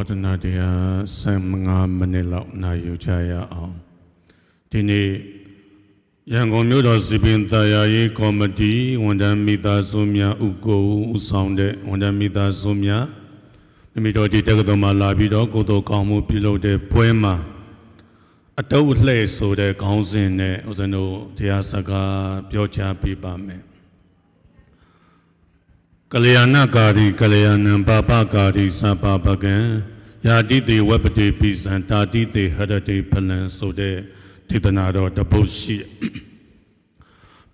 နုမောဒနာတရား15မိနစ်လောက်နာယူကြရအောင်ဒီနေ့ရန်ကုန်မြို့တော်စီပင်တရားရေးကော်မတီဝန်ထမ်းမိသားစုများဥကိုဦးဆောင်တဲ့ဝန်ထမ်းမိသားစုများမိမိတို့ဒီတက္ကသိုလ်မှာလာပြီးတော့ကိုယ်တော်ကောင်းမှုပြုလုပ်တဲ့ပွဲမှာအတုပ်လှဲ့ဆိုတဲ့ခေါင်းစဉ်နဲ့ဦးဇင်းတို့တရားစကားပြောချပေးပါမယ်ကလျာဏကာရီကလျာဏံပါပကာရီသဗ္ဗပကံ ယာတိတေဝပတိပိစံတာတိတေဟရတိဖလံဆိုတဲ့ဒေသနာတော်တပုတ်ရှိတယ်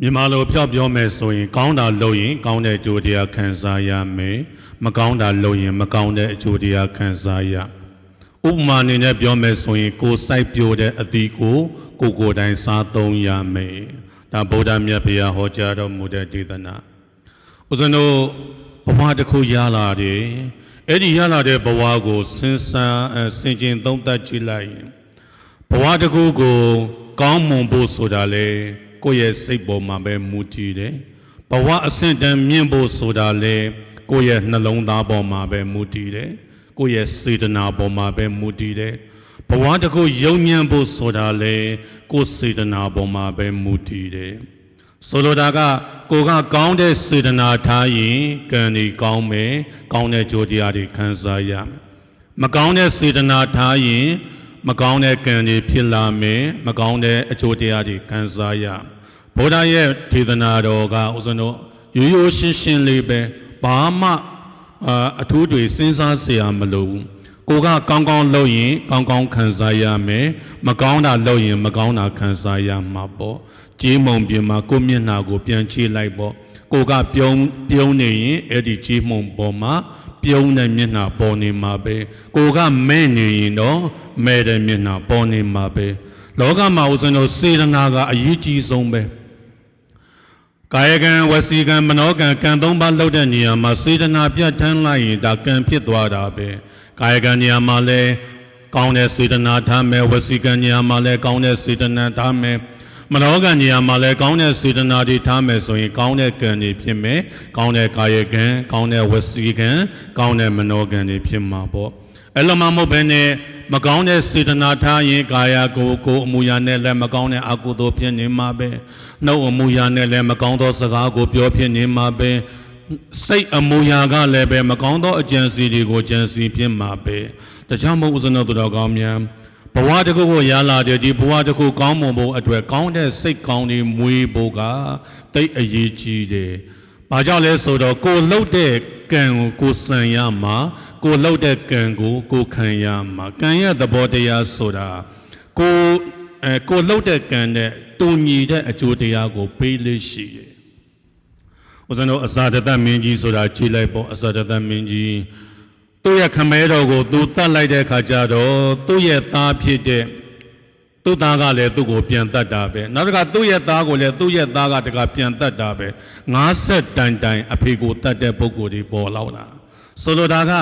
မြန်မာလိုဖြောက်ပြောမယ်ဆိုရင် ကောင်းတာလုပ်ရင် ကောင်းတဲ့အကျိုးတရားခံစားရမယ်မကောင်းတာလုပ်ရင် မကောင်းတဲ့အကျိုးတရားခံစားရဥပမာအနေနဲ့ပြောမယ်ဆိုရင် ကိုယ်စိုက်ပျိုးတဲ့အသီးကို ကိုယ်ကိုယ်တိုင်စားသုံးရမယ်ဒါဗုဒ္ဓမြတ်ဘုရားဟောကြားတော်မူတဲ့ဒေသနာဦးဇင်းတို့ဘဝတစ်ခုရလာတယ် အဲ့ဒီရလာတဲ့ဘဝကိုစဉ်းစားအဲဆင်ခြင်သုံးသပ်ကြည့်လိုက်ရင်ဘဝတစ်ခုကို ကောင်းမွန်ဖို့ဆိုတာလေကိုယ့်ရဲ့စိတ်ပေါ်မှာပဲမူတည်တယ်။ဘဝအဆင့်တန်းမြင့်ဖို့ဆိုတာလေကိုယ့်ရဲ့နှလုံးသားပေါ်မှာပဲမူတည်တယ်။ကိုယ့်ရဲ့စေတနာပေါ်မှာပဲမူတည်တယ်။ဘဝတစ်ခုယုံညံ့ဖို့ဆိုတာလေကိုယ်စေတနာပေါ်မှာပဲမူတည်တယ်။ ဆိုလိုတာကကိုကကောင်းတဲ့စေတနာထားရင်ကံဒီကောင်းမယ်။ကောင်းတဲ့ကြိုးတရားတွေခံစားရမယ်။မကောင်းတဲ့စေတနာထားရင် မကောင်းတဲ့ကံတွေဖြစ်လာမယ်မကောင်းတဲ့အကျိုးတရားတွေခံစားရဗုဒ္ဓရဲ့ဒေသနာတော်ကဥစဉ်တို့ရိုးရိုးရှင်းရှင်းလေးပဲဘာမှအာအထူးတွေစဉ်းစားเสียမလိုဘူးကိုကကောင်းကောင်းလုပ်ရင်ကောင်းကောင်းခံစားရမယ်မကောင်းတာလုပ်ရင်မကောင်းတာခံစားရမှာပေါ့ ကြေးမုံပြင်မှာကိုယ့်မျက်နှာကိုပြန်ချေလိုက်ပေါ့ကိုကပြုံးပြုံးနေရင်အဲ့ဒီကြေးမုံပေါ်မှာပြုံးတဲ့မျက်နှာပေါ်နေမှာပဲကိုကမဲ့နေရင်တော့မဲ့တဲ့မျက်နှာပေါ်နေမှာပဲလောကမှာဦးဇင်းတို့စေတနာကအရေးကြီးဆုံးပဲကာယကံဝစီကံမနောကံကံသုံးပါးလောက်တဲ့နေရာမှာစေတနာပြတ်ထန်းလိုက်ရင်ဒါကံဖြစ်သွားတာပဲကာယကံနေရာမှာလည်းကောင်းတဲ့စေတနာထားမယ်ဝစီကံနေရာမှာလည်းကောင်းတဲ့စေတနာထားမယ် မနောကံနေရာမှာလည်းကောင်းတဲ့စေတနာတွေထားမယ်ဆိုရင်ကောင်းတဲ့ကံတွေဖြစ်မယ်ကောင်းတဲ့ကာယကံကောင်းတဲ့ဝစီကံကောင်းတဲ့မနောကံတွေဖြစ်မှာပေါ့အဲ့လိုမှမဟုတ်ဘဲနဲ့မကောင်းတဲ့စေတနာထားရင်ကာယကိုယ်ကိုယ်အမူအရာနဲ့လည်းမကောင်းတဲ့အကုသိုလ်ဖြစ်နေမှာပဲနှုတ်အမူအရာနဲ့လည်းမကောင်းသောစကားကိုပြောဖြစ်နေမှာပဲစိတ်အမူအရာကလည်းပဲမကောင်းသောအကြံစီတွေကိုကြံစီဖြစ်မှာပဲတခြားမဟုတ်ဦးဇနုတော်ကောင်းများ ဘဝတစ်ခုကိုရလာတဲ့ဒီဘဝတစ်ခုကောင်းမွန်ဖို့အတွက်ကောင်းတဲ့စိတ်ကောင်းတွေမွေးဖို့ကတိတ်အရေးကြီးတယ်။ဘာကြောင့်လဲဆိုတော့ကိုလှုပ်တဲ့ကံကိုကိုစံရမှာကိုလှုပ်တဲ့ကံကိုကိုခံရမှာကံရဲ့သဘောတရားဆိုတာကိုအဲကိုလှုပ်တဲ့ကံနဲ့တူညီတဲ့အကျိုးတရားကိုပေးလို့ရှိတယ်။ဦးဇင်းတို့အစာတသက်မင်းကြီးဆိုတာကြည်လိုက်ပေါ့အစာတသက်မင်းကြီး သူ့ရဲ့ခမဲတော်ကိုသူတတ်လိုက်တဲ့အခါကျတော့သူ့ရဲ့သားဖြစ်တဲ့သူ့သားကလည်းသူ့ကိုပြန်တတ်တာပဲနောက်တစ်ခါသူ့ရဲ့သားကိုလည်းသူ့ရဲ့သားကတကပြန်တတ်တာပဲ50တန်တိုင်အဖေကိုတတ်တဲ့ပုဂ္ဂိုလ်တွေပေါ်လောက်လာဆိုလိုတာက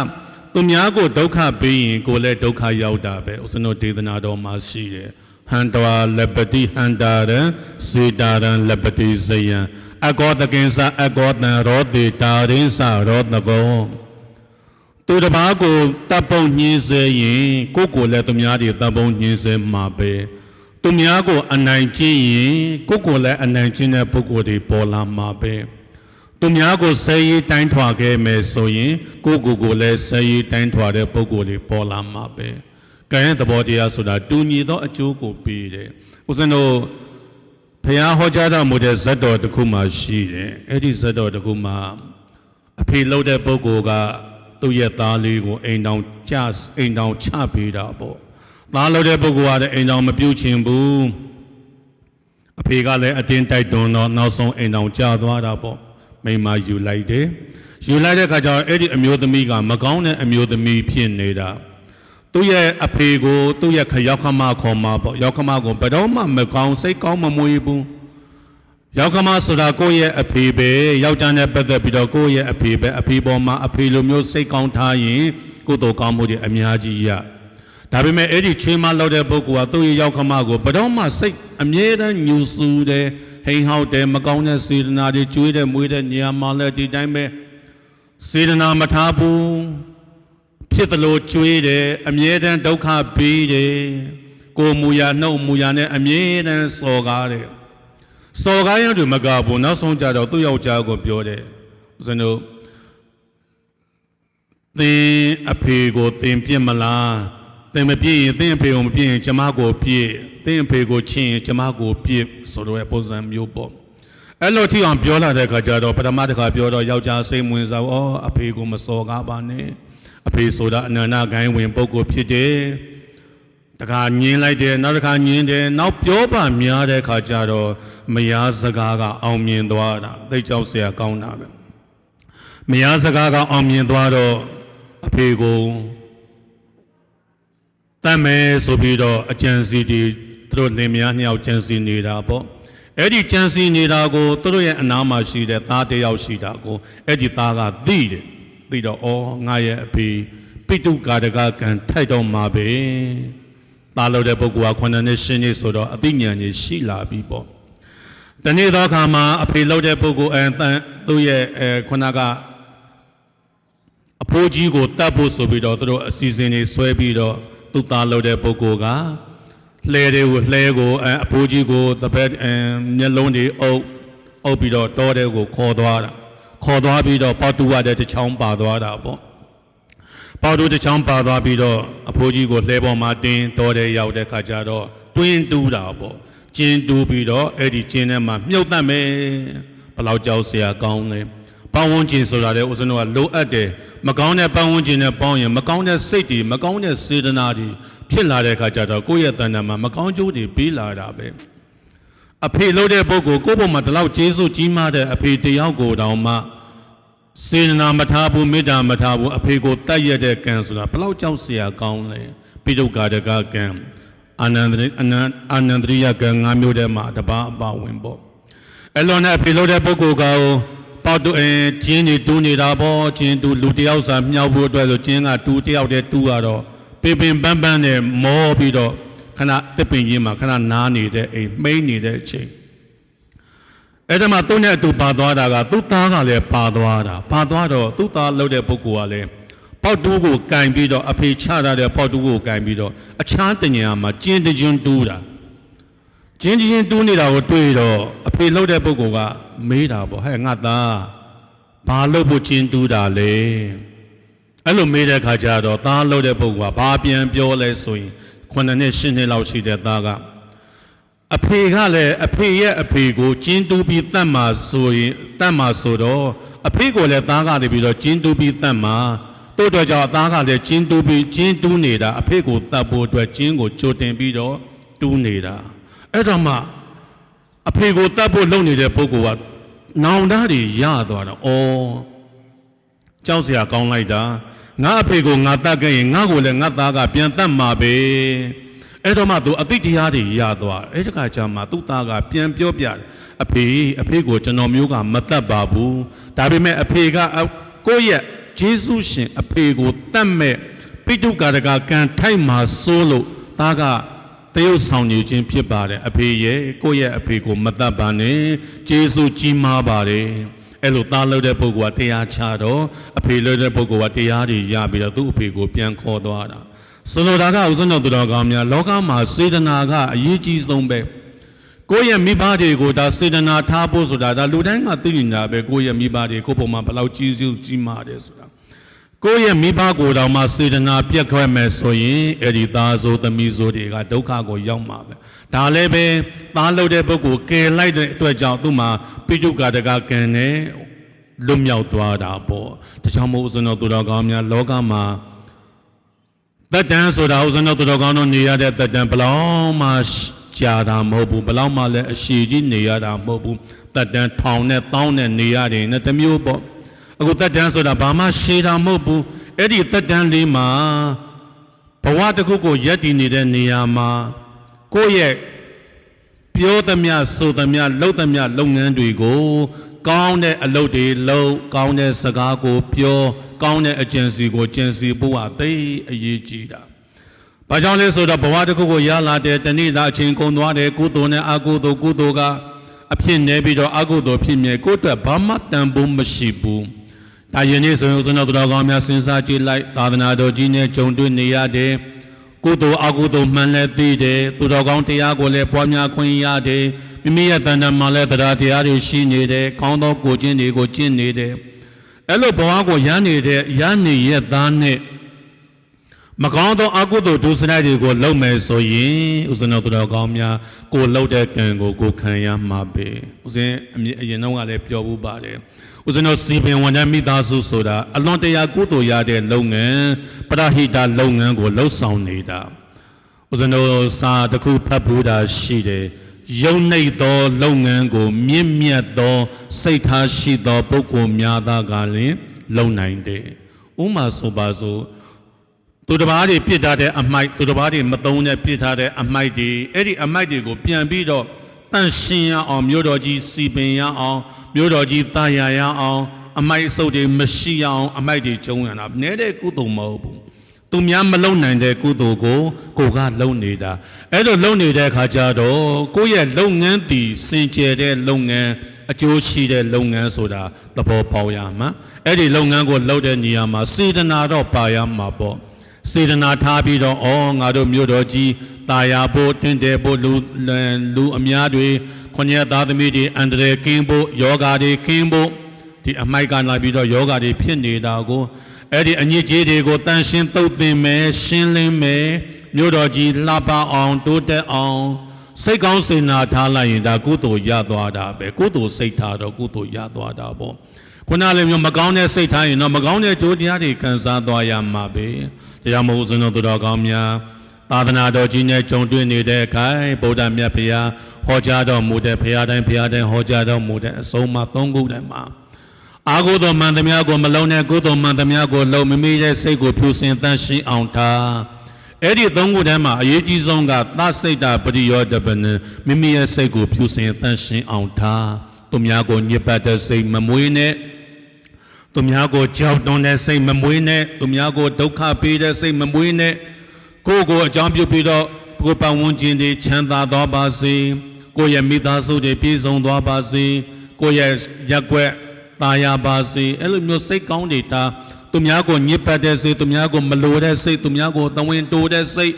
သူများကိုဒုက္ခပေးရင်ကိုလည်းဒုက္ခရောက်တာပဲဥစ္စနုဒေသနာတော်မှာရှိတယ်ဟန္တဝါလပတိဟန္တာရံစေတာရံလပတိဇယံအကောတကင်္စအကောတံရောတိတာရင်းစရောတကော သူတစ်ပါးကိုတပ်ပုံညင်းစေရင်ကိုယ့်ကိုယ်လည်းသူများတွေတပ်ပုံညင်းစေမှာပဲသူများကိုအနိုင်ကျင့်ရင်ကိုယ့်ကိုယ်လည်းအနိုင်ကျင့်တဲ့ပုဂ္ဂိုလ်တွေပေါ်လာမှာပဲသူများကိုဆဲရေးတိုင်းထွာခဲ့မယ်ဆိုရင်ကိုယ့်ကိုယ်ကိုလည်းဆဲရေးတိုင်းထွာတဲ့ပုဂ္ဂိုလ်တွေပေါ်လာမှာပဲကံရဲ့သဘောတရားဆိုတာတူညီသောအကျိုးကိုပေးတယ်ဦးဇင်းတို့ဘုရားဟောကြားတော်မူတဲ့ဇတ်တော်တစ်ခုမှရှိတယ်အဲ့ဒီဇတ်တော်တစ်ခုမှအဖေလှုပ်တဲ့ပုဂ္ဂိုလ်က သူ့ရဲ့သားလေးကိုအိမ်တောင်ကြအိမ်တောင်ချပေးတာပေါ့သားလှုပ်တဲ့ပုဂ္ဂိုလ်ကလည်းအိမ်တောင်မပြုတ်ချင်ဘူးအဖေကလည်းအတင်းတိုက်တွန်းတော့နောက်ဆုံးအိမ်တောင်ကြာသွားတာပေါ့မိမယူလိုက်တယ်ယူလိုက်တဲ့ခါကျတော့အဲ့ဒီအမျိုးသမီးကမကောင်းတဲ့အမျိုးသမီးဖြစ်နေတာသူ့ရဲ့အဖေကိုသူ့ရဲ့ခရောက်ခမခေါ်မှာပေါ့ရောက်ခမကိုဘယ်တော့မှမကောင်းစိတ်ကောင်းမမွေးဘူး ယောက်ကမဆိုတာကိုယ့်ရဲ့အဖေပဲယောက်ျားနဲ့ပတ်သက်ပြီးတော့ကိုယ့်ရဲ့အဖေပဲအဖေပေါ်မှာအဖေလိုမျိုးစိတ်ကောင်းထားရင်ကိုယ်တော်ကောင်းမှုတွေအများကြီးရဒါပေမဲ့အဲ့ဒီချွေးမလောက်တဲ့ပုဂ္ဂိုလ်ကသူ့ရဲ့ယောက်ကမကိုဘယ်တော့မှစိတ်အမြဲတမ်းညူဆူတယ်ဟိန်ဟောက်တယ်မကောင်းတဲ့စေတနာတွေကျွေးတဲ့မွေးတဲ့နေရာမှာလည်းဒီတိုင်းပဲစေတနာမထားဘူးဖဖြစ်သလိုကြွေးတယ်အမြဲတမ်းဒုက္ခပေးတယ်ကိုယ်မူရနှုတ်မူရနဲ့အမြဲတမ်းစော်ကားတယ် စော်ကားရတူမကဘူးနောက်ဆုံးကြတော့သူ့ယောက်ျားကိုပြောတယ်ဦးဇင်းတို့သင်အဖေကိုသင်ပြစ်မလားသင်မပြစ်ရင်သင်အဖေကိုမပြစ်ရင်ကျမကိုပြစ်သင်အဖေကိုချင်ရင်ကျမကိုပြစ်ဆိုတော့ပုံစံမျိုးပေါ့အဲ့လိုထိအောင်ပြောလာတဲ့အခါကျတော့ပထမတစ်ခါပြောတော့ယောက်ျားစိတ်ဝင်စားဩအဖေကိုမစော်ကားပါနဲ့အဖေဆိုတာအနန္တဂိုင်းဝင်ပုဂ္ဂိုလ်ဖြစ်တယ် တခါညင်းလိုက်တယ်နောက်တစ်ခါညင်းတယ်နောက်ပြောပါများတဲ့အခါကျတော့မယားစကားကအောင်မြင်သွားတာသိကြောက်เสียကောင်းတာပဲမယားစကားကအောင်မြင်သွားတော့အဖေကိုတတ်မယ်ဆိုပြီးတော့အကြံစီတီသူတို့လင်မယားနှစ်ယောက်ကြံစီနေတာပေါ့အဲ့ဒီကြံစီနေတာကိုသူတို့ရဲ့အနားမှာရှိတဲ့သားတစ်ယောက်ရှိတာကိုအဲ့ဒီသားကသိတယ်သိတော့ဩငါရဲ့အဖေပိတုကာတကကံထိုက်တော့မှာပဲ သားလို့တဲ့ပုဂ္ဂိုလ်ကခုနှစ်နှစ်ရှင်းနေဆိုတော့အသိဉာဏ်ကြီးရှိလာပြီပေါ့တနေ့သောအခါမှာအဖေလို့တဲ့ပုဂ္ဂိုလ်အဲတန်သူ့ရဲ့အဲခုနကအဖိုးကြီးကိုတတ်ဖို့ဆိုပြီးတော့သူတို့အစီအစဉ်တွေဆွဲပြီးတော့သူ့သားလို့တဲ့ပုဂ္ဂိုလ်ကလှဲတွေကိုလှဲကိုအဲအဖိုးကြီးကိုတပည့်အဲမျက်လုံးတွေအုပ်အုပ်ပြီးတော့တောတဲ့ကိုခေါ်သွားတာခေါ်သွားပြီးတော့ပေါတူရတဲ့တစ်ချောင်းပါသွားတာပေါ့ ပေါတိုးတစ်ချောင်းပါသွားပြီးတော့အဖိုးကြီးကိုလှဲပေါ်မှာတင်းတော်တဲ့ရောက်တဲ့ခါကျတော့တွင်းတူးတာပေါ့ကျင်းတူးပြီးတော့အဲ့ဒီကျင်းထဲမှာမြုပ်တတ်မယ်ဘလောက်ကြောက်စရာကောင်းလဲပတ်ဝန်းကျင်ဆိုတာလေဦးဇင်းတို့ကလိုအပ်တယ်မကောင်းတဲ့ပတ်ဝန်းကျင်နဲ့ပေါင်းရင်မကောင်းတဲ့စိတ်တွေမကောင်းတဲ့စေတနာတွေဖြစ်လာတဲ့အခါကျတော့ကိုယ့်ရဲ့တဏ္ဍာမှာမကောင်းကျိုးတွေပေးလာတာပဲအဖေလို့တဲ့ပုဂ္ဂိုလ်ကိုယ့်ဘုံမှာဒီလောက်ကျေးဇူးကြီးမားတဲ့အဖေတယောက်ကိုတောင်မှ စေတနာမထားဘူးမေတ္တာမထားဘူးအဖေကိုတတ်ရတဲ့ကံဆိုတာဘယ်လောက်ကြောက်เสียကောင်းလဲပိဋကဒကကံအာနန္ဒရိအနန္အာနန္ဒရိယကံ၅မျိုးတည်းမှာတပါးအပါဝင်ပေါ့အဲ့လိုနဲ့အဖေလို့တဲ့ပုဂ္ဂိုလ်ကပေါတူအဲကျင်းနေတူးနေတာပေါ့ကျင်းတူလူတယောက်စာမြောက်ဖို့အတွက်ဆိုကျင်းကတူတယောက်တည်းတူးရတော့ပင်ပင်ပန်းပန်းနဲ့မောပြီးတော့ခဏတစ်ပင်ကြီးမှာခဏနားနေတဲ့အိမ်မိမ့်နေတဲ့အချိန် အဲ့ဒါမှသူ့နဲ့အတူပါသွားတာကသူ့သားကလည်းပါသွားတာပါသွားတော့သူ့သားလှုပ်တဲ့ပုဂ္ဂိုလ်ကလည်းပေါတူးကိုကင်ပြီးတော့အဖေချထားတဲ့ပေါတူးကိုကင်ပြီးတော့အခြားတညာမှာကျင်းတကျင်းတူးတာကျင်းချင်းတူးနေတာကိုတွေ့တော့အဖေလှုပ်တဲ့ပုဂ္ဂိုလ်ကမေးတာပေါ့ဟဲ့ငါသားဘာလှုပ်ဖို့ကျင်းတူးတာလဲအဲ့လိုမေးတဲ့ခါကျတော့သားလှုပ်တဲ့ပုဂ္ဂိုလ်ကဘာပြန်ပြောလဲဆိုရင်ခုနှစ်နှစ်ရှစ်နှစ်လောက်ရှိတဲ့သားက အဖေကလည်းအဖေရဲ့အဖေကိုကျင်းတူးပြီးတတ်မှာဆိုရင်တတ်မှာဆိုတော့အဖေကိုလည်းသားကနေပြီးတော့ကျင်းတူးပြီးတတ်မှာတို့တော့ကြောင့်အသားကလည်းကျင်းတူးပြီးကျင်းတူးနေတာအဖေကိုတတ်ဖို့အတွက်ကျင်းကိုကြိုတင်ပြီးတော့တူးနေတာအဲ့တော့မှအဖေကိုတတ်ဖို့လုပ်နေတဲ့ပုဂ္ဂိုလ်ကနောင်တတွေရသွားတော့ဩကြောက်စရာကောင်းလိုက်တာငါအဖေကိုငါတတ်ခဲ့ရင်ငါကိုလည်းငါသားကပြန်တတ်မှာပဲ အဲ့တော့မှသူအသိတရားတွေရသွားအဲ့ဒီခါကျမှသူ့သားကပြန်ပြောပြတယ်အဖေအဖေကိုကျွန်တော်မျိုးကမတတ်ပါဘူးဒါပေမဲ့အဖေကကိုယ့်ရဲ့ဂျေစုရှင်အဖေကိုတတ်မဲ့ပိတုကာရကကံထိုက်မှာစိုးလို့သားကတရုတ်ဆောင်နေခြင်းဖြစ်ပါတယ်အဖေရဲ့ကိုယ့်ရဲ့အဖေကိုမတတ်ပါနဲ့ဂျေစုကြီးမားပါတယ်အဲ့လိုသားလို့တဲ့ပုဂ္ဂိုလ်ကတရားချတော့အဖေလို့တဲ့ပုဂ္ဂိုလ်ကတရားတွေရပြီးတော့သူ့အဖေကိုပြန်ခေါ်သွားတာ ဆိုလိုတာကဥစ္စံတော်သူတော်ကောင်းများလောကမှာစေတနာကအရေးကြီးဆုံးပဲကိုယ့်ရဲ့မိဘတွေကိုဒါစေတနာထားဖို့ဆိုတာဒါလူတိုင်းကသိနေတာပဲကိုယ့်ရဲ့မိဘတွေကိုယ့်ပုံမှာဘယ်လောက်ကြီးစုကြီးမားတယ်ဆိုတာကိုယ့်ရဲ့မိဘကိုယ်တော်မှာစေတနာပြက်ခွဲမယ်ဆိုရင်အဲ့ဒီသားဆိုသမီးဆိုတွေကဒုက္ခကိုရောက်မှာပဲဒါလည်းပဲသားလို့တဲ့ပုဂ္ဂိုလ်ကယ်လိုက်တဲ့အတွက်ကြောင့်သူ့မှာပိဋကတကကံနဲ့လွတ်မြောက်သွားတာပေါ့ဒါကြောင့်မို့ဥစ္စံတော်သူတော်ကောင်းများလောကမှာ တက်တန်းဆိုတာဥစ္စံတော်သူတော်ကောင်းတို့နေရတဲ့တက်တန်းဘလောက်မှကြာတာမဟုတ်ဘူးဘလောက်မှလည်းအရှိကြီးနေရတာမဟုတ်ဘူးတက်တန်းထောင်နဲ့တောင်းနဲ့နေရတယ်နဲ့တမျိုးပေါ့အခုတက်တန်းဆိုတာဘာမှရှည်တာမဟုတ်ဘူးအဲ့ဒီတက်တန်းလေးမှာဘဝတစ်ခုကိုရက်တည်နေတဲ့နေရာမှာကိုယ့်ရဲ့ပြောသမျှဆိုသမျှလုပ်သမျှလုပ်ငန်းတွေကို ကောင်းတဲ့အလုပ်တွေလုပ်ကောင်းတဲ့စကားကိုပြော ကောင်းတဲ့အကျင့်စီကိုကျင့်စီဖို့ဟာသိအရေးကြီးတာ။ဘာကြောင့်လဲဆိုတော့ဘဝတစ်ခုကိုရလာတဲ့တဏိတာအချိန်ကုန်သွားတယ်ကုသိုလ်နဲ့အကုသိုလ်ကုသိုလ်ကအဖြစ်နေပြီးတော့အကုသိုလ်ဖြစ်မြဲကိုယ့်အတွက်ဘာမှတန်ဖိုးမရှိဘူး။ဒါယနေ့ဆိုရင်ဦးဇင်းတော်သူတော်ကောင်းများစဉ်းစားကြည့်လိုက်သာသနာတော်ကြီးနဲ့ကြုံတွေ့နေရတဲ့ကုသိုလ်အကုသိုလ်မှန်လည်းသိတယ်သူတော်ကောင်းတရားကိုလည်းပွားများခွင့်ရတယ်မိမိရဲ့တဏ္ဍာမှာလည်းတရားတရားတွေရှိနေတယ်ကောင်းသောကိုကျင့်တွေကိုကျင့်နေတယ် အဲ့လိုဘဝကိုရနေတဲ့ရနေရဲ့သားနဲ့မကောင်းသောအကုသိုလ်ဒုစရိုက်တွေကိုလုပ်မယ်ဆိုရင်ဦးဇင်းတော်သူတော်ကောင်းများကိုလှုပ်တဲ့ကံကိုကိုခံရမှာပဲဦးဇင်းအမြင်အရင်တော့ကလည်းပြောဘူးပါတယ်ဦးဇင်းတော်စီပင်ဝန်ထမ်းမိသားစုဆိုတာအလွန်တရာကုသိုလ်ရတဲ့လုပ်ငန်းပရဟိတလုပ်ငန်းကိုလှုပ်ဆောင်နေတာဦးဇင်းတော်စာတစ်ခုဖတ်ဘူးတာရှိတယ် ယုံနှိတ်သောလုပ်ငန်းကိုမြင့်မြတ်သောစိတ်ထားရှိသောပုဂ္ဂိုလ်များသာကလျှင်လုံနိုင်တယ်ဥမာဆိုပါစို့သူတစ်ပါးတွေပြစ်ထားတဲ့အမိုက်သူတစ်ပါးတွေမသုံးတဲ့ပြစ်ထားတဲ့အမိုက်တွေအဲ့ဒီအမိုက်တွေကိုပြန်ပြီးတော့တန့်ရှင်းရအောင်မြို့တော်ကြီးစီပင်ရအောင်မြို့တော်ကြီးတာယာရအောင် အမိုက်အစုပ်တွေမရှိရအောင် အမိုက်တွေကျုံရတာနဲတဲ့ကုသိုလ်မဟုတ်ဘူး သူများမလုံနိုင်တဲ့ကုသိုလ်ကိုကိုကလုံနေတာအဲ့လိုလုံနေတဲ့အခါကျတော့ကိုယ့်ရဲ့လုပ်ငန်းတည်စင်ကြယ်တဲ့လုပ်ငန်းအကျိုးရှိတဲ့လုပ်ငန်းဆိုတာသဘောပေါက်ရမှာအဲ့ဒီလုပ်ငန်းကိုလုပ်တဲ့နေရာမှာစေတနာတော့ပါရမှာပေါ့စေတနာထားပြီးတော့ဩငါတို့မြို့တော်ကြီးတာယာဖို့တင့်တယ်ဖို့လူလူအများတွေခွန်ရသားသမီးတွေအန္တရာယ်ကင်းဖို့ယောဂါတွေကင်းဖို့ဒီအမိုက်ကလာပြီးတော့ယောဂါတွေဖြစ်နေတာကို အဲ့ဒီအညစ်အကြေးတွေကိုတန်ရှင်းသုတ်သင်မယ်ရှင်းလင်းမယ်မြို့တော်ကြီးလှပအောင်တိုးတက်အောင်စိတ်ကောင်းစေနာထားလိုက်ရင်ဒါကုသိုလ်ရသွားတာပဲကုသိုလ်စိတ်ထားတော့ကုသိုလ်ရသွားတာပေါ့ခုနလည်းမျိုးမကောင်းတဲ့စိတ်ထားရင်တော့မကောင်းတဲ့ကြိုးတရားတွေခံစားသွားရမှာပဲတရားမဟုတ်စင်တော်သူတော်ကောင်းများသာသနာတော်ကြီးနဲ့ကြုံတွေ့နေတဲ့အခါဗုဒ္ဓမြတ်ဖရာဟောကြားတော်မူတဲ့ဖရာတိုင်းဖရာတိုင်းဟောကြားတော်မူတဲ့အဆုံးအမသုံးခုတည်းမှာ အာဟုသောမန္တမကိုမလုံးနဲ့ကုသိုလ်မန္တမကိုလုံးမိမိရဲ့စိတ်ကိုဖြူစင်တန့်ရှင်းအောင်ထားအဲ့ဒီသုံးခုတည်းမှာအရေးကြီးဆုံးကသစိတ်တာပရိယောတပနံမိမိရဲ့စိတ်ကိုဖြူစင်တန့်ရှင်းအောင်ထားသူများကိုညစ်ပတ်တဲ့စိတ်မမွေးနဲ့သူများကိုကြောက်တွန်းတဲ့စိတ်မမွေးနဲ့သူများကိုဒုက္ခပေးတဲ့စိတ်မမွေးနဲ့ကိုယ့်ကိုအကြောင်းပြုပြီးတော့ကိုယ်ပတ်ဝန်းကျင်တွေချမ်းသာသွားပါစေကိုယ့်ရဲ့မိသားစုတွေပြည့်စုံသွားပါစေကိုယ့်ရဲ့ရက်ွက် ตายပါစေအဲ့လိုမျိုးစိတ်ကောင်းတွေတာသူများကိုညစ်ပတ်တဲ့စိတ်သူများကိုမလိုတဲ့စိတ်သူများကိုတဝင်းတိုးတဲ့စိတ်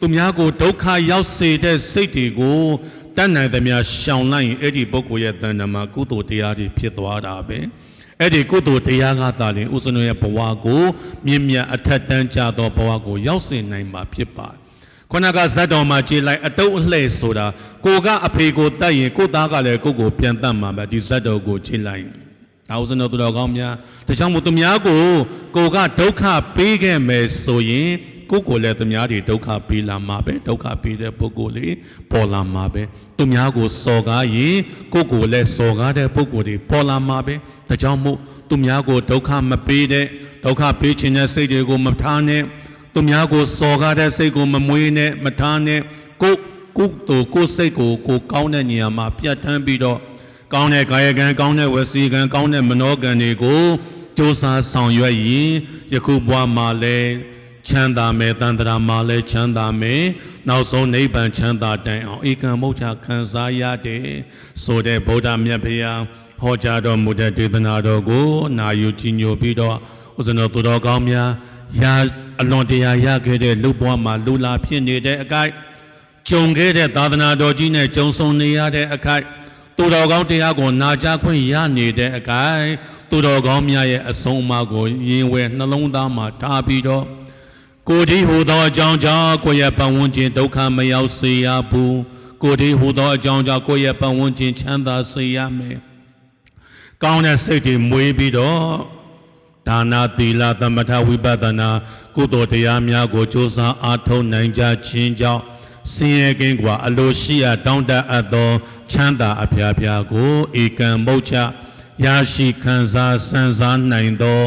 သူများကိုဒုက္ခရောက်စေတဲ့စိတ်တွေကိုတတ်နိုင်သမျှရှောင်လိုက်ရင်အဲ့ဒီပုဂ္ဂိုလ်ရဲ့တဏ္ဍာမှာကုသိုလ်တရားတွေဖြစ်သွားတာပဲ အဲ့ဒီကုသိုလ်တရားကသာလျှင်ဥစ္စနရဲ့ဘဝကိုမြင့်မြတ်အထက်တန်းကြသောဘဝကိုရောက်စေနိုင်မှာဖြစ်ပါတယ်။ခொနကဇတ်တော်မှာကြည်လိုက်အတုပ်အလှဲ့ဆိုတာကိုကအဖေကိုတတ်ရင်ကိုသားကလည်းကိုကိုပြန်တတ်မှာပဲဒီဇတ်တော်ကိုကြည်လိုက်။ ဒါဥစ္စနတော်ကောင်းများတခြားမို့သူများကိုကိုကဒုက္ခပေးခဲ့မယ်ဆိုရင်ကိုကိုလည်းသူများတွေဒုက္ခပေးလာမှာပဲဒုက္ခပေးတဲ့ပုဂ္ဂိုလ်လေးပေါ်လာမှာပဲသူများကိုစော်ကားရင်ကိုကိုလည်းစော်ကားတဲ့ပုဂ္ဂိုလ်တွေပေါ်လာမှာပဲဒါကြောင့်မို့သူများကိုဒုက္ခမပေးတဲ့ဒုက္ခပေးခြင်းတဲ့စိတ်တွေကိုမထားနဲ့သူများကိုစော်ကားတဲ့စိတ်ကိုမမွေးနဲ့မထားနဲ့ကိုကုသိုလ်ကိုစိတ်ကိုကိုကောင်းတဲ့နေရာမှာပြတ်ထန်းပြီးတော့ ကောင်းတဲ့ကာယကံကောင်းတဲ့ဝစီကံကောင်းတဲ့မနောကံတွေကိုစ조사ဆောင်ရွက်ရင်ယခုဘဝမှာလည်းချမ်းသာမယ်တန်တရာမှာလည်းချမ်းသာမယ်နောက်ဆုံးနိဗ္ဗာန်ချမ်းသာတိုင်အောင်ဧကံမုတ်ချခံစားရတယ်ဆိုတဲ့ဗုဒ္ဓမြတ်ဖရာဟောကြားတော်မူတဲ့ဒေသနာတော်ကိုနာယူကြည်ညိုပြီးတော့ဥစ္စနောသူတော်ကောင်းများရာအလွန်တရာရခဲ့တဲ့လူဘဝမှာလူလာဖြစ်နေတဲ့အကိုက်ကြုံခဲ့တဲ့သာသနာတော်ကြီးနဲ့ကြုံဆုံနေရတဲ့အခိုက် သူတော်ကောင်းတရားကိုနာကြားခွင့်ရနေတဲ့အကဲသူတော်ကောင်းများရဲ့အဆုံးအမကိုရင်ဝယ်နှလုံးသားမှာထားပြီးတော့ကိုဒီဟူသောအကြောင်းကြောင့်ကိုရဲ့ပတ်ဝန်းကျင်ဒုက္ခမရောက်စေရဘူးကိုဒီဟူသောအကြောင်းကြောင့်ကိုရဲ့ပတ်ဝန်းကျင်ချမ်းသာစေရမယ်ကောင်းတဲ့စိတ်တွေမွေးပြီးတော့ဒါနာသီလသမထဝိပဿနာကုသိုလ်တရားများကိုကြိုးစားအားထုတ်နိုင်ကြခြင်းကြောင့်ဆင်းရဲကင်းကွာအလိုရှိရာတောင့်တအပ်သော ချမ်းသာအဖျားဖျားကိုဧကံမုတ်ချရရှိခံစားစံစားနိုင်သော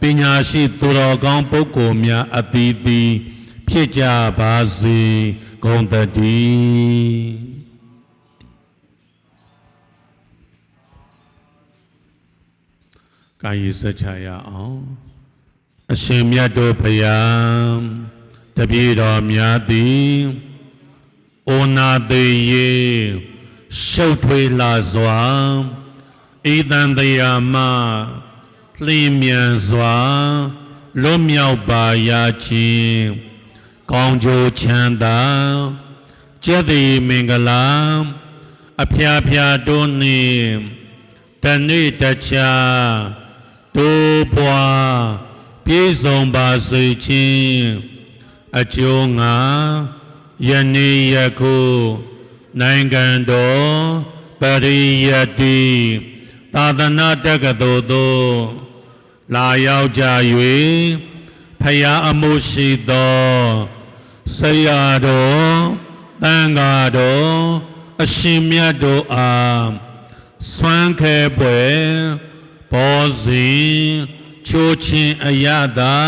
ပညာရှိသူတော်ကောင်းပုဂ္ဂိုလ်များအသီးသီးဖြစ်ကြပါစေဂုံတတိကာယစัจချရအောင်အရှင်မြတ်တို့ဖယားတပည့်တော်များသည်ဩနာသေးရေ ရှုပ်ထွေးလာစွာဣတံတရားမှလင်းမြန်စွာလွတ်မြောက်ပါရခြင်းကောင်းကျိုးချမ်းသာကျက်တိမင်္ဂလာအဖျားဖျားတွန်းနှင့်တနေ့တခြားတိုးပွားပြည့်စုံပါစေခြင်းအကျိုးငါယနေ့ယခု နိုင်ငံတော်ပရိယတ္တိသာသနာတက္ကသိုလ်သို့လာရောက်ကြ၍ဖယားအမှုရှိသောဆရာတော်တန်ဃာတော်အရှင်မြတ်တို့အားစွမ်းခဲပွဲဘောဇင်ချိုးချင်းအယတာ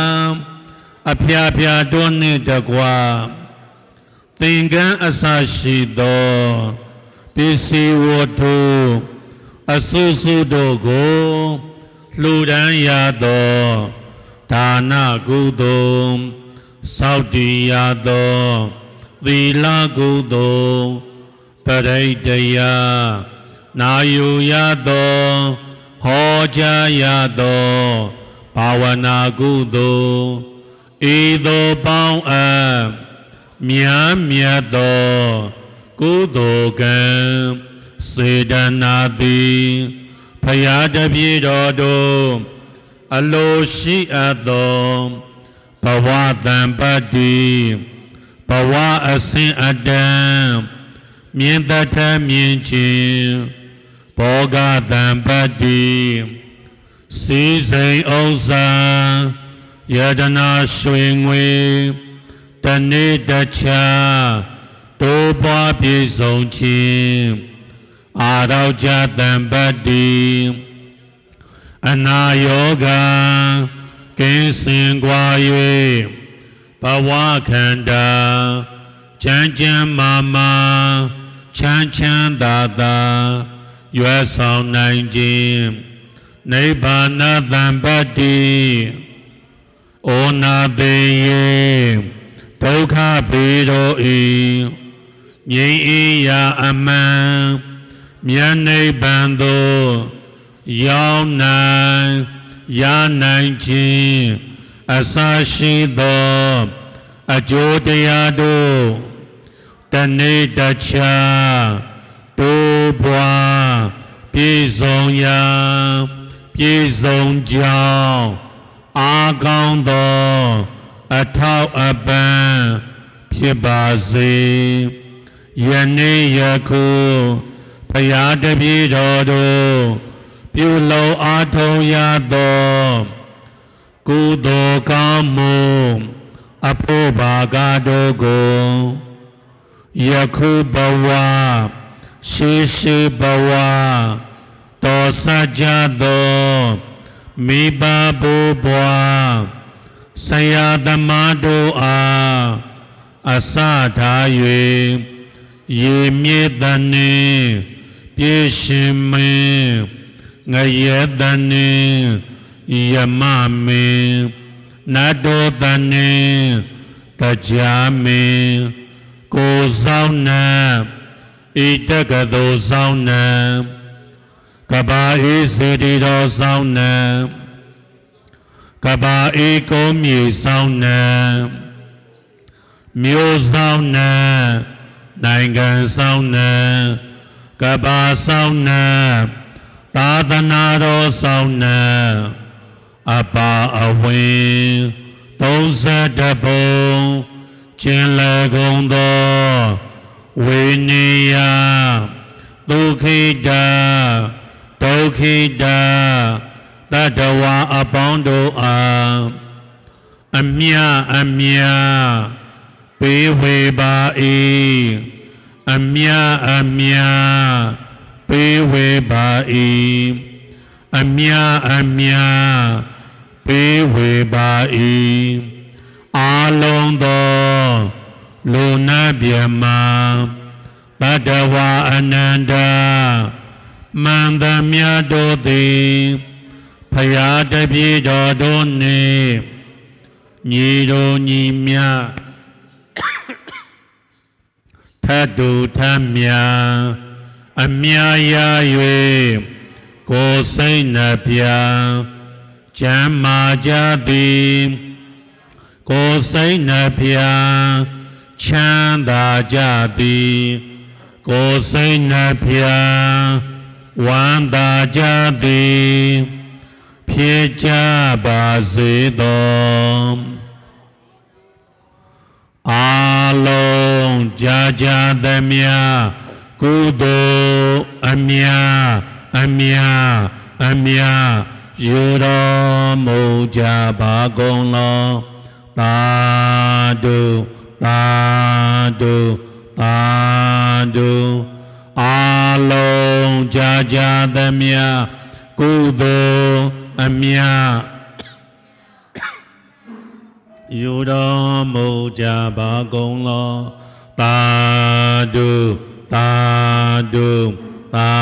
အဖျားဖျားတွန်းနှင့်တကွာ သင်္ကန်းအစရှိသောပစ္စည်းဝတ္ထုအဆုစုတို့ကိုလှူဒန်းရသောဒါနကုသိုလ်စောက်တည်ရသောသီလကုသိုလ်ပရိတ္တယာနာယူရသောဟောကြားရသောဘာဝနာကုသိုလ်ဤသို့ပေါင်းအပ် မြားမြတ်သောကုသိုလ်ကံစေတနာတိဖယားတပြေတော်တို့အလိုရှိအပ်သောဘဝတံပတ္တိဘဝအစဉ်အတန်မြင်တတ်ထမြင်ခြင်းဘောဂတံပတ္တိစီစိန်ဥစ္စာယတနာရွှေငွေ တနေ့တခြားတိုးပွားပြေဆုံးခြင်းအာရောကြတံပတ္တိအနာယောဂကင်းစင်ကွာ၍ဘဝခန္ဓာချမ်းချမ်းမာမာချမ်းချမ်းသာသာရွယ်ဆောင်နိုင်ခြင်းနိဗ္ဗာန်တံပတ္တိဩနာပေယေ ဒုက္ခပေတော်ဤငြိမ်းအေးရာအမှန်မြတ်နိဗ္ဗာန်သို့ရောက်နိုင်ရနိုင်ခြင်းအစရှိသောအကျိုးတရားတို့တနေ့တခြားတိုးပွားပြည့်စုံရာပြည့်စုံကြောင်းအာကောင်းသော အထောက်အပံ့ဖြစ်ပါစေယနေ့ယခုဖရာတပည့်တော်တို့ပြုလုံအားထုတ်ရသောကုသိုလ်ကောင်းမှုအဖို့ဘာကတို့ကိုယခုဘဝရှိရှိဘဝတော်စကြသောမိဘဘိုးဘွား ဆရာသမားတို့အားအစထား၍ရေမြေတန်နှင့်ပြေရှင်မင်းငရဲတန်နှင့်ယမမင်းနတ်တော်တန်နှင့်တရားမင်းကိုဆောင်နံဣတကသောဆောင်နံကဘာအေးစေတီတော်ဆောင်နံ ကဘာအေးကုန်းမြေဆောင်နံမြို့ဆောင်နံနိုင်ငံဆောင်နံကဘာဆောင်နံသာသနာတော်ဆောင်နံအပါအဝင်32ဘုံကျင်လကုံသောဝိနိယဒုခိတာဒုက္ခိတာတတဝါအပေါင်းတို့အားအ မြအမြပေးဝေပါ၏အမြအမြပေးဝေပါ၏အမြအမြပေးဝေပါ၏အာလုံးသောလူနာမြမတတဝါအနန္တမန္တမြတ်တို့သည်ဖရာတပြေတော်တို့နှင့် ညီတို့ညီမြထတ်တူထမ်းမြအမြာရ၍ကိုယ်စိတ်နှပြကျမ်းမာကြသည်ကိုယ်စိတ်နှဖျားချမ်းသာကြသည်ကိုယ်စိတ်နှဖျားဝမ်းသာကြသည်ဖြစ်ကြပါစေသော အာလုံးကြာကြာသမျှကုသိုလ်အမြအမြအမြယူတော်မူကြပါကုန်လောသာဓုသာဓုသာဓုအာလုံးကြာကြာသမျှကုသိုလ်အမြ ယူတော်မူကြပါကုန်လောတာဒုတာဒုတာ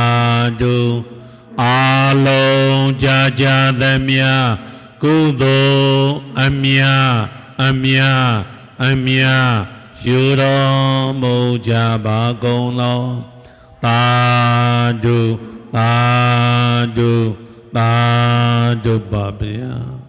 ဒုအာလုံးကြာကြာသမျှကုသိုလ်အမြအမြအမြယူတော်မူကြပါကုန်လောတာဒုတာဒုတာဒုပါဗျာ